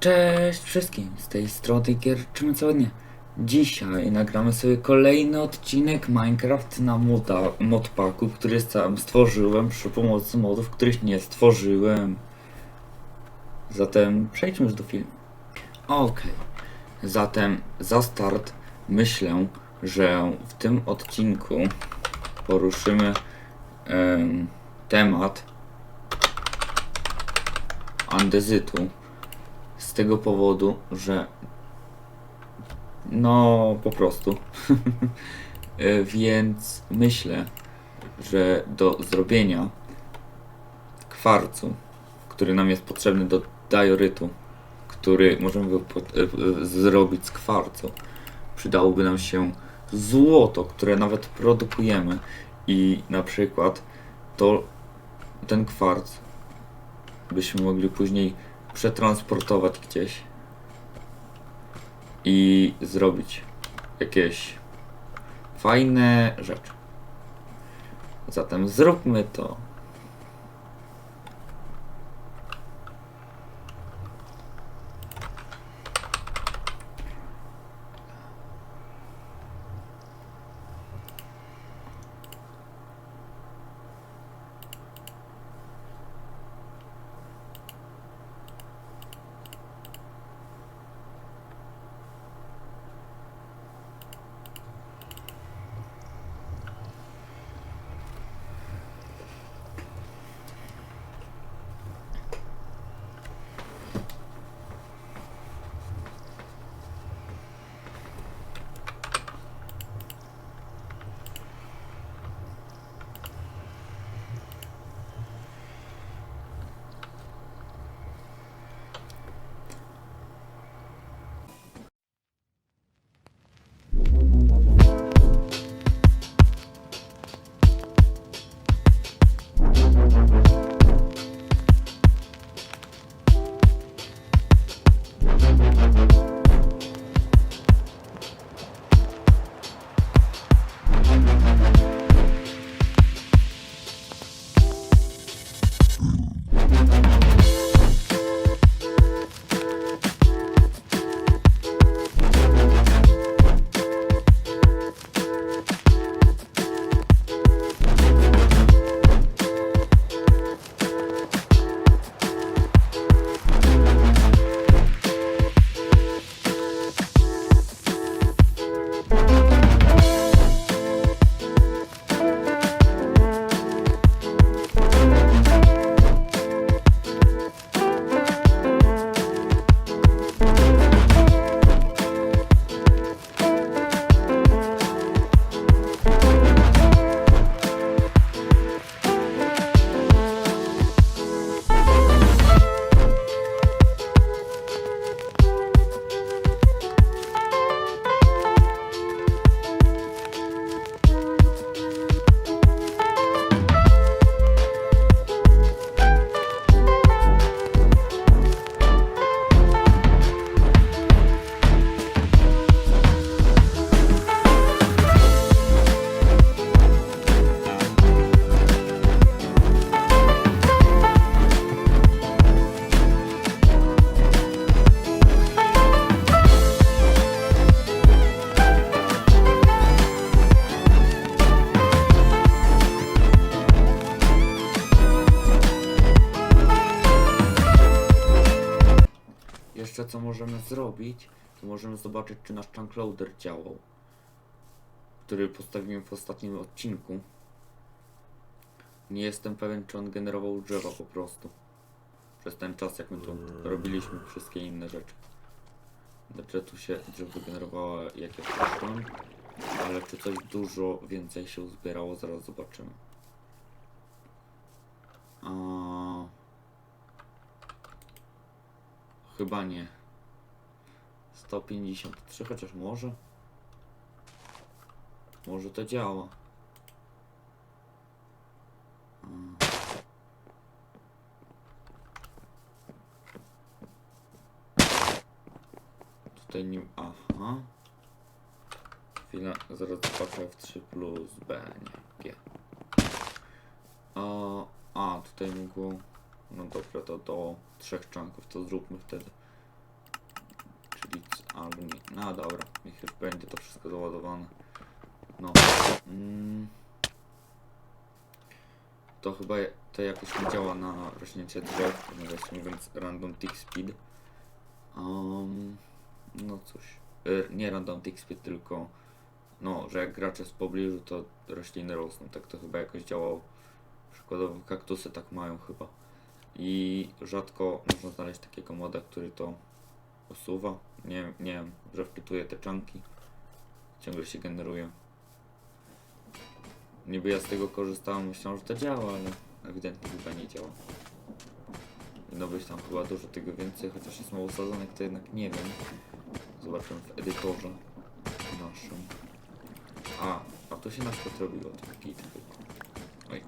Cześć wszystkim, z tej strony Gierczymy co dnia. Dzisiaj nagramy sobie kolejny odcinek Minecraft na moda, modpacku, który sam stworzyłem przy pomocy modów, których nie stworzyłem. Zatem przejdźmy już do filmu. Okej, zatem za start myślę, że w tym odcinku poruszymy em, temat andezytu z tego powodu, że no po prostu. E, Więc myślę, że do zrobienia kwarcu, który nam jest potrzebny do diorytu, który możemy e, e, zrobić z kwarcu, przydałoby nam się złoto, które nawet produkujemy i na przykład to ten kwarc byśmy mogli później przetransportować gdzieś i zrobić jakieś fajne rzeczy. Zatem zróbmy to. Możemy zrobić, to możemy zobaczyć, czy nasz chunkloader działał, który postawiłem w ostatnim odcinku. Nie jestem pewien, czy on generował drzewa po prostu. Przez ten czas, jak my tu robiliśmy wszystkie inne rzeczy. Znaczy tu się drzewo generowało, jak ja ale czy coś dużo więcej się uzbierało, zaraz zobaczymy. A... Chyba nie. 153, chociaż może. Może to działa. Mm. Tutaj nie... Aha. Chwila, zaraz zobaczę F3 plus B, nie, G. A, a tutaj mógł... No dobra, to do trzech czanków to zróbmy wtedy. Albo nie. No dobra, niech już będzie to wszystko załadowane. No. Mm. To chyba to jakoś nie działa na rośnięcie drzew, nawiasem mówiąc random tick speed. Um, no cóż, e, nie random tick speed, tylko no, że jak gracz jest w pobliżu, to rośliny rosną. Tak to chyba jakoś działało. Przykładowo kaktusy tak mają chyba. I rzadko można znaleźć takiego moda, który to usuwa. Nie, nie wiem, że wczytuje te czanki. Ciągle się generuje. Niby ja z tego korzystałem, myślałem, że to działa, ale ewidentnie chyba nie działa. No być tam chyba dużo tego więcej, chociaż jest mało osadzonych, to jednak nie wiem. Zobaczymy w edytorze naszym. A, a to się na przykład robiło, chyba. Oj.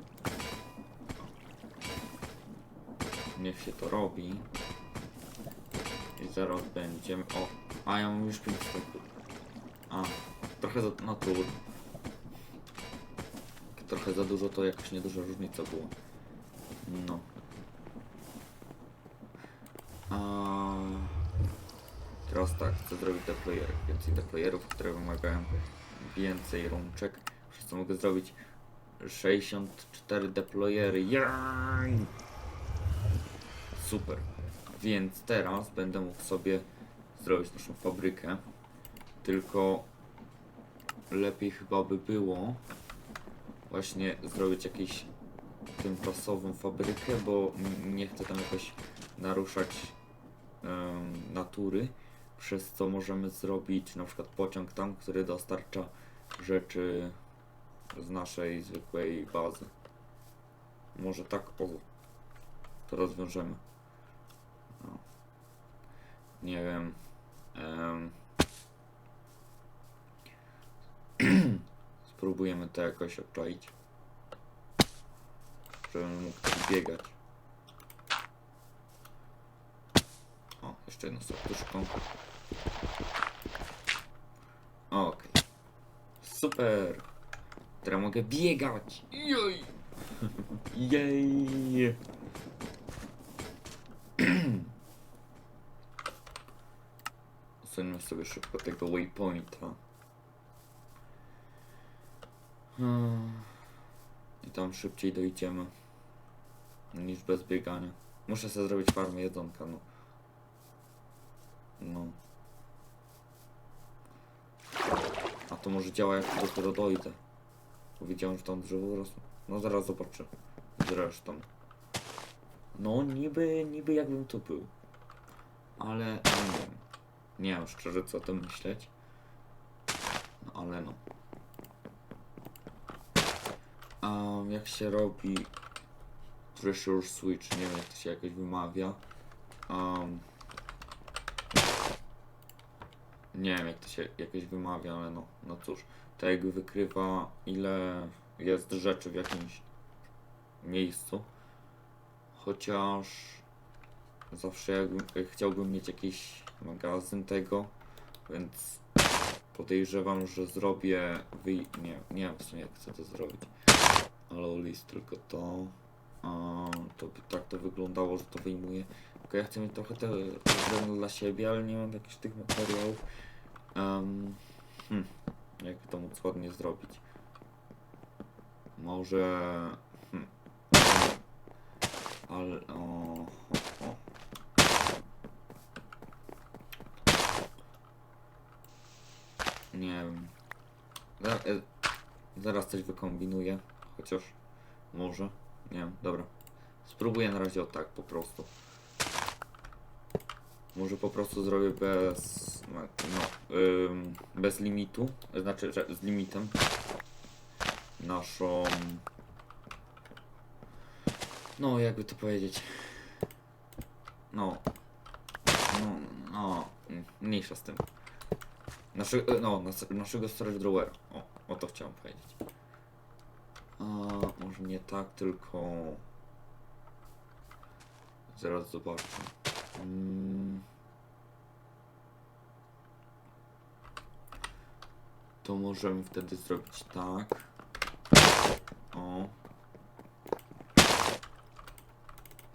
Niech się to robi. Zaraz będziemy. O, a ja mam już 5 sekund. A, trochę za. No trudno. Trochę za dużo to jakoś nieduża różnica była. No. A... Teraz tak, chcę zrobić deployery. Więcej deployerów, które wymagają więcej rączek. Przez co mogę zrobić 64 deployery. Jaj! Super. Więc teraz będę mógł sobie zrobić naszą fabrykę. Tylko lepiej chyba by było właśnie zrobić jakąś tymczasową fabrykę, bo nie chcę tam jakoś naruszać em, natury, przez co możemy zrobić na przykład pociąg tam, który dostarcza rzeczy z naszej zwykłej bazy. Może tak, o, to rozwiążemy. Nie wiem. em. Spróbujemy to jakoś obczaić. Żebym mógł biegać. O, jeszcze jedno serduszko. Okej. Super! Teraz mogę biegać! Jej! Jej! Usuńmy sobie szybko tego waypointa. Hmm. I tam szybciej dojdziemy niż bez biegania. Muszę sobie zrobić farmę jedzonka, no. No. A to może działa jak dopiero dojdę. Bo Widziałem, że tam drzewo rosło. No zaraz zobaczę. Zresztą. No niby, niby jakbym tu był. Ale no, nie wiem. Nie wiem szczerze co o tym myśleć. No ale no. A jak się robi Treasure Switch, nie wiem jak to się jakoś wymawia. Um, nie wiem jak to się jakoś wymawia, ale no, no cóż. Jakby wykrywa ile jest rzeczy w jakimś miejscu. Chociaż zawsze jakbym, chciałbym mieć jakiś magazyn tego, więc podejrzewam, że zrobię wy... nie, nie wiem w sumie jak chcę to zrobić. Allow list tylko to. A, to by tak to wyglądało, że to wyjmuję. Tylko ja chcę mieć trochę te drewno dla siebie, ale nie mam jakichś tych materiałów. Um, hmm, jakby to móc ładnie zrobić. Może... Hmm, ale... O, o. Nie wiem. Za, e, zaraz coś wykombinuję. Chociaż może. Nie wiem, dobra. Spróbuję na razie o tak po prostu. Może po prostu zrobię bez. No, no, ym, bez limitu. Znaczy, z limitem. Naszą. No, jakby to powiedzieć. No. No, no. Mniejsza z tym. Nasze, no, nas, naszego storage drawera. O, o to chciałem powiedzieć. A, może nie tak, tylko... Zaraz zobaczę. Mm. To możemy wtedy zrobić tak. O.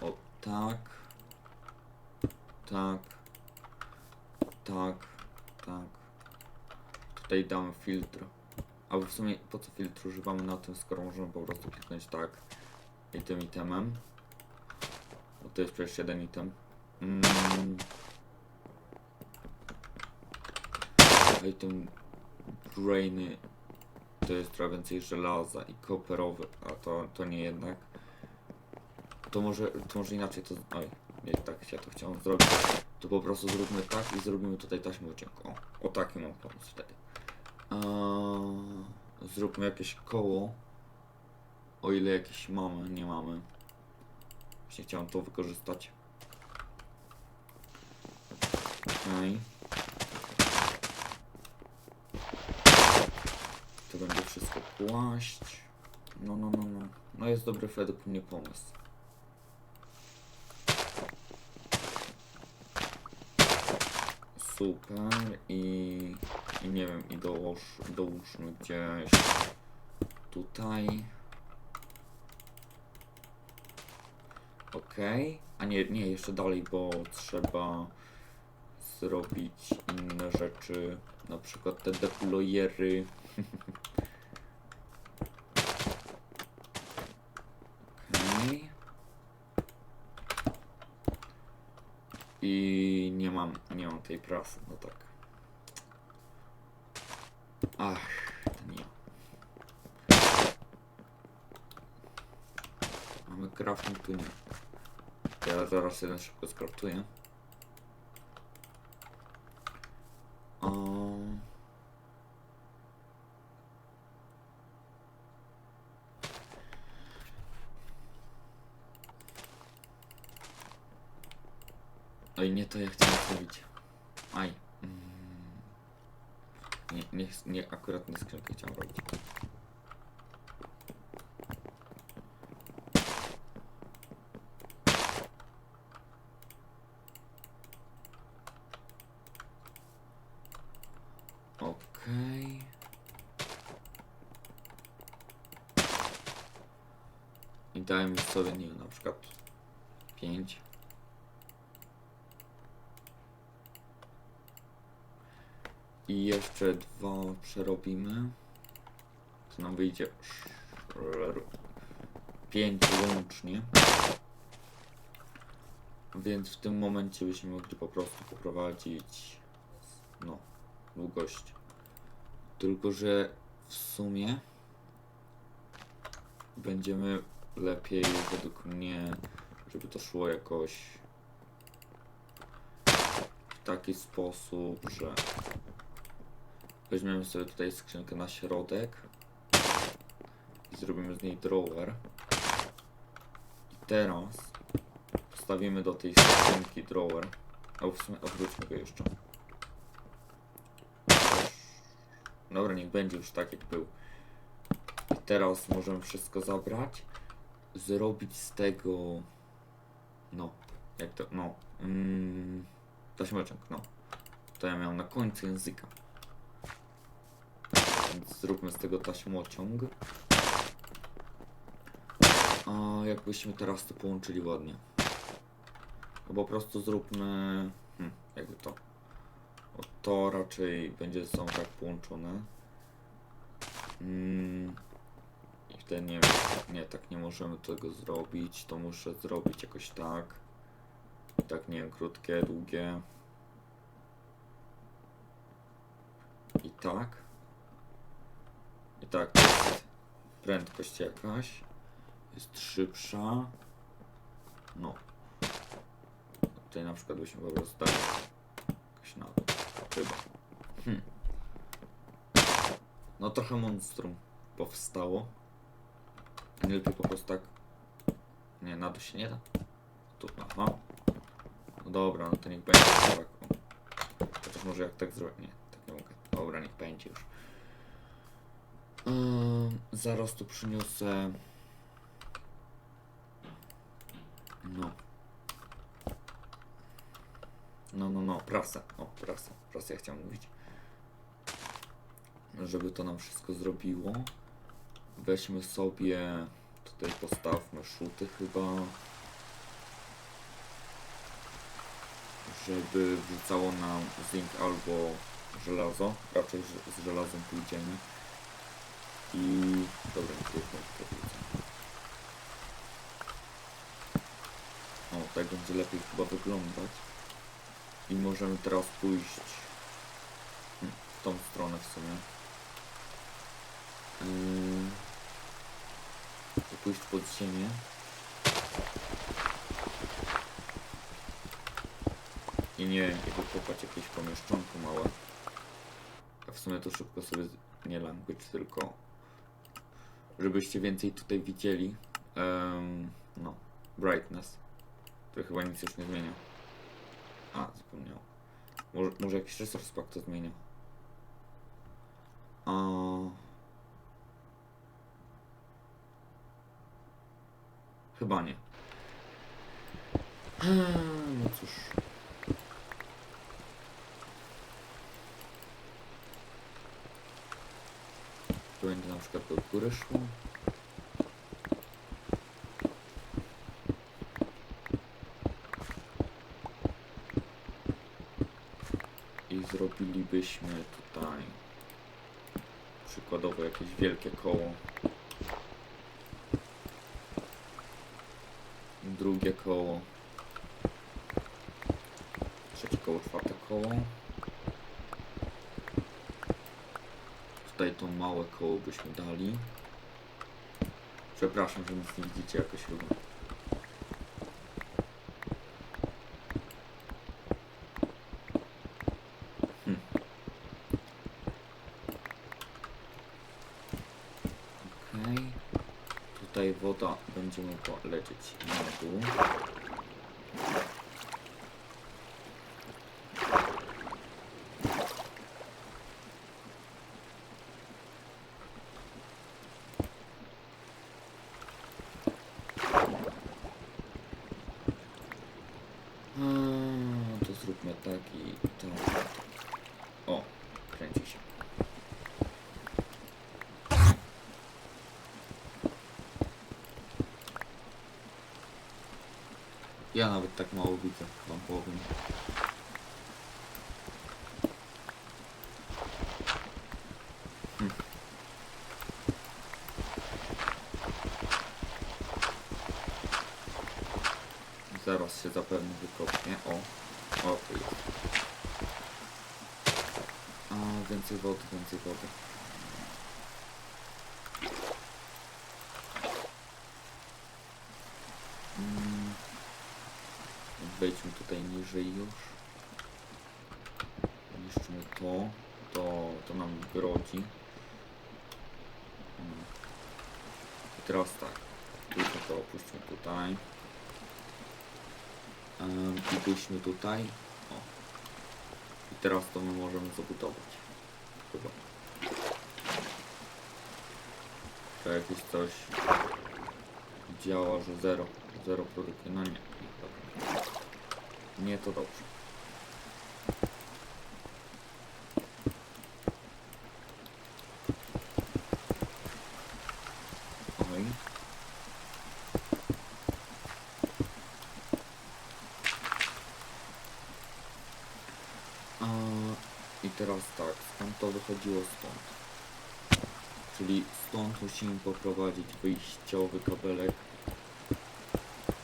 O. Tak. Tak. tak. Tutaj damy filtr. Albo w sumie po co filtr używamy na tym, skoro możemy po prostu kliknąć tak i tym itemem. Bo to jest przecież jeden item. Mm. Item brainy to jest trochę więcej żelaza i koperowy, a to, to nie jednak. To może, to może inaczej to... Oj, nie tak ja to chciałem zrobić. To po prostu zróbmy tak i zrobimy tutaj taśmę wycinką. O, o taki mam pomysł wtedy. Eee, zróbmy jakieś koło. O ile jakieś mamy, nie mamy. Właśnie chciałem to wykorzystać. Okej. To będzie wszystko kłaść. No, no, no, no. No jest dobry według mnie pomysł. Super i, i nie wiem, i dołóż, dołóżmy gdzieś tutaj. Okej. A nie, nie, jeszcze dalej, bo trzeba zrobić inne rzeczy, na przykład te deployery. I nie mam, nie mam tej prasy, no tak. Ach, to nie. Mamy crafting tu nie. Ja zaraz jeden szybko skraftuję. O. Oj, nie to ja chciałem zrobić. Aj. Mm. Nie, nie, nie, akurat nie skrzynkę chciałem robić. Okej. I dajmy sobie, nie wiem, na przykład 5. I jeszcze dwa przerobimy. To nam wyjdzie 5 łącznie. Więc w tym momencie byśmy mogli po prostu poprowadzić no, długość. Tylko, że w sumie będziemy lepiej według mnie, żeby to szło jakoś w taki sposób, że weźmiemy sobie tutaj skrzynkę na środek i zrobimy z niej drawer. I teraz postawimy do tej skrzynki drawer. Albo w sumie odwróćmy go jeszcze. Dobra, niech będzie już tak jak był. I teraz możemy wszystko zabrać, zrobić z tego, no, jak to, no, mm, no. To ja miałem na końcu języka. Zróbmy z tego taśmociąg. A jakbyśmy teraz to połączyli ładnie. No po prostu zróbmy, hmm, jakby to. To raczej będzie są tak połączone. Mm. Wtedy nie wiem, nie, tak nie możemy tego zrobić, to muszę zrobić jakoś tak. I tak, nie wiem, krótkie, długie. I tak. I tak, to jest prędkość jakaś. Jest szybsza. No. Tutaj na przykład byśmy po prostu dali jakoś na. Chyba. Hmm. No trochę monstrum powstało. Nie lepiej po prostu tak. Nie, na dół się nie da. Tu, no, no. Dobra, no to niech będzie. O. Chociaż może jak tak zrobię. Nie, tak nie mogę. Dobra, niech będzie już. Ym, zaraz tu przyniosę. No. No, no, no, prasę. O, prasę. Prasę ja chciałem mówić. Żeby to nam wszystko zrobiło. Weźmy sobie. Tutaj postawmy szuty chyba. Żeby wrzucało nam zinc albo żelazo. Raczej z żelazem pójdziemy. I... Dobra, tu jest to wrócę. O, tak będzie lepiej chyba wyglądać. I możemy teraz pójść hmm, w tą stronę w sumie. Yy... to pójść pod ziemię. I nie wiem, jakieś pomieszczonko małe. A w sumie to szybko sobie, nie language, tylko żebyście więcej tutaj widzieli. Em, no, brightness, który chyba nic już nie zmienia. A, zapomniał. Może, może jakiś resource pack to zmienia. A... Chyba nie. Eee, No cóż. Tu będzie na przykład do góry szło. I zrobilibyśmy tutaj przykładowo jakieś wielkie koło. Drugie koło. Trzecie koło, czwarte koło. Tutaj to małe koło byśmy dali. Przepraszam, że nic nie widzicie jakoś chyba. Tutaj woda będzie mogła lecieć na dół. Ja nawet tak mało widzę, wam powiem. Hm. Zaraz się zapewne wykopnie. O, o, tu jest. A, więcej wody, więcej wody. Mm. Wejdźmy tutaj niżej już. Niszczymy to. To, to nam grodzi. Mm. I teraz tak. Tylko to opuśćmy tutaj. Um, I pójdźmy tutaj. O. I teraz to my możemy zabudować. Chyba. To jakieś coś działa, że zero. Zero produkcji. No nie. Nie to dobrze. Oj. A, I teraz tak, skąd to wychodziło stąd? Czyli stąd musimy poprowadzić wyjściowy kabelek.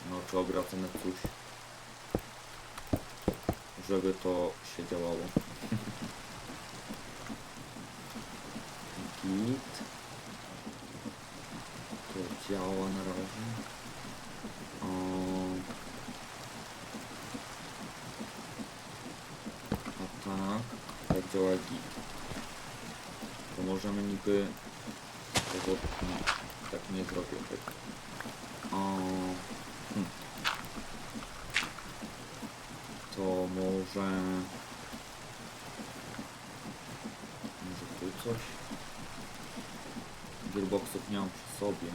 No, czy obracane coś. Żeby to się działało. Git. To działa na razie. O, a tak, tak działa git. To możemy niby tego nie, tak nie zrobię. Tak. O, hmm. To może... Może tu coś? Gearboxów nie mam przy sobie.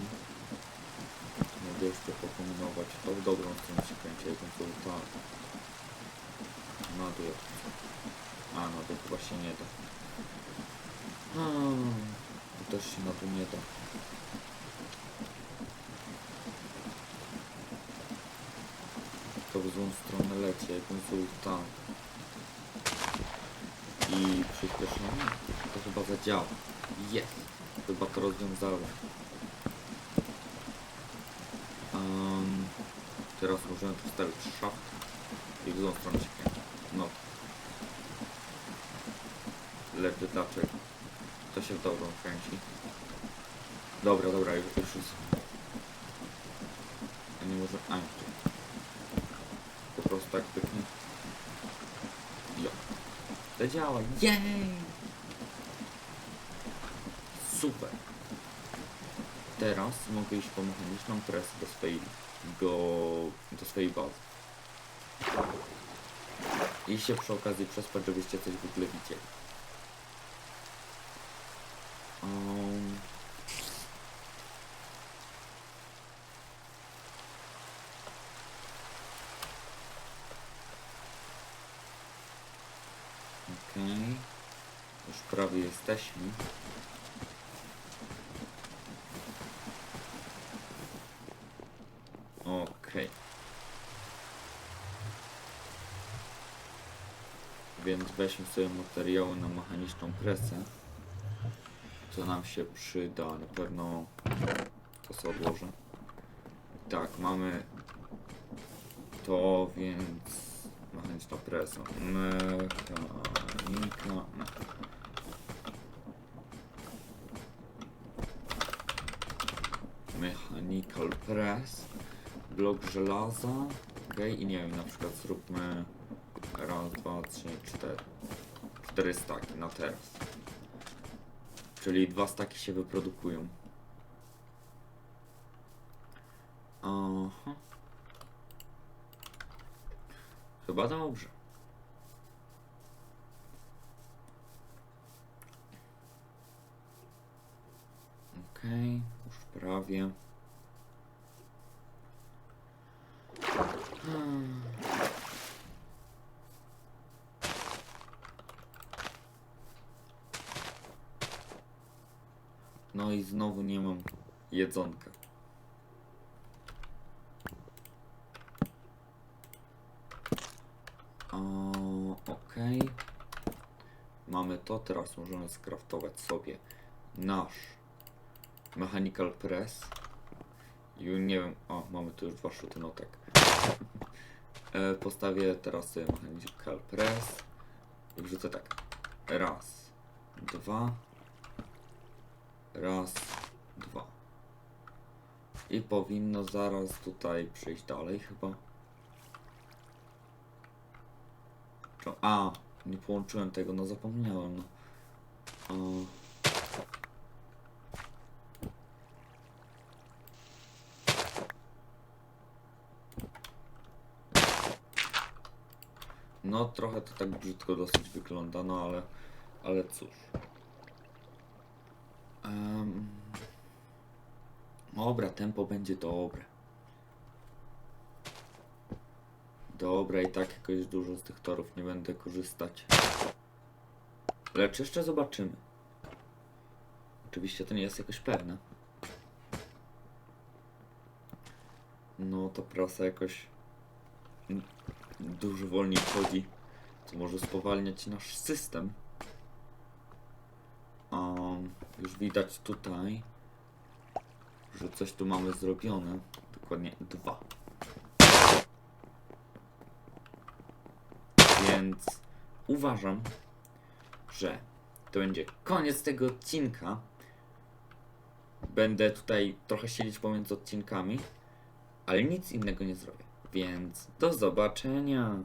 Mogę jeszcze pokombinować. To w dobrą stronę się kręci, jak to tak. Na dół. A, na dół chyba się nie da. Hmm, też się na dół nie da. To w złą stronę leci, jakbym był tam. I przyspieszenie, to chyba zadziała. Jest! Chyba to rozwiązałem. Um, teraz możemy tu wstawić szaft i w złą stronę się. No. Lecz dlaczego? To się w dobrą kręci. Dobra, dobra, już, już jest. A nie może... A, tu. Po prostu tak pyknie. Jo. To działa. Jej! Super. Teraz mogę iść po mechaniczną presję do swojej, go, do swojej bazy. I się przy okazji przespać, żebyście coś w ogóle widzieli. Um, Okej. Już prawie jesteśmy. Okej. Więc weźmy sobie materiały na mechaniczną presę. Co nam się przyda, na pewno to co odłożę. Tak, mamy to, więc mechaniczna presa. Mechanika. Me. Mechanical press. Blok żelaza. Ok, i nie wiem, na przykład zróbmy raz, dwa, trzy, cztery. Cztery staki na teraz. Czyli dwa staki się wyprodukują. Aha. Chyba dobrze. Okej, już prawie. I znowu nie mam jedzonka. Okej. Mamy to, teraz możemy skraftować sobie nasz Mechanical Press. I nie wiem, o, mamy tu już dwa szuty notek. e, postawię teraz sobie Mechanical Press i wrzucę tak. Raz, dwa, raz, dwa. I powinno zaraz tutaj przejść dalej chyba. A, nie połączyłem tego, no zapomniałem. No. O. No trochę to tak brzydko dosyć wygląda, no ale, ale cóż. Em, dobra, tempo będzie dobre. Dobra, i tak jakoś dużo z tych torów nie będę korzystać. Lecz jeszcze zobaczymy. Oczywiście to nie jest jakoś pewne. No, ta prasa jakoś dużo wolniej chodzi, co może spowalniać nasz system. Um, już widać tutaj, że coś tu mamy zrobione. Dokładnie dwa. Więc uważam, że to będzie koniec tego odcinka. Będę tutaj trochę siedzieć pomiędzy odcinkami, ale nic innego nie zrobię. Więc do zobaczenia.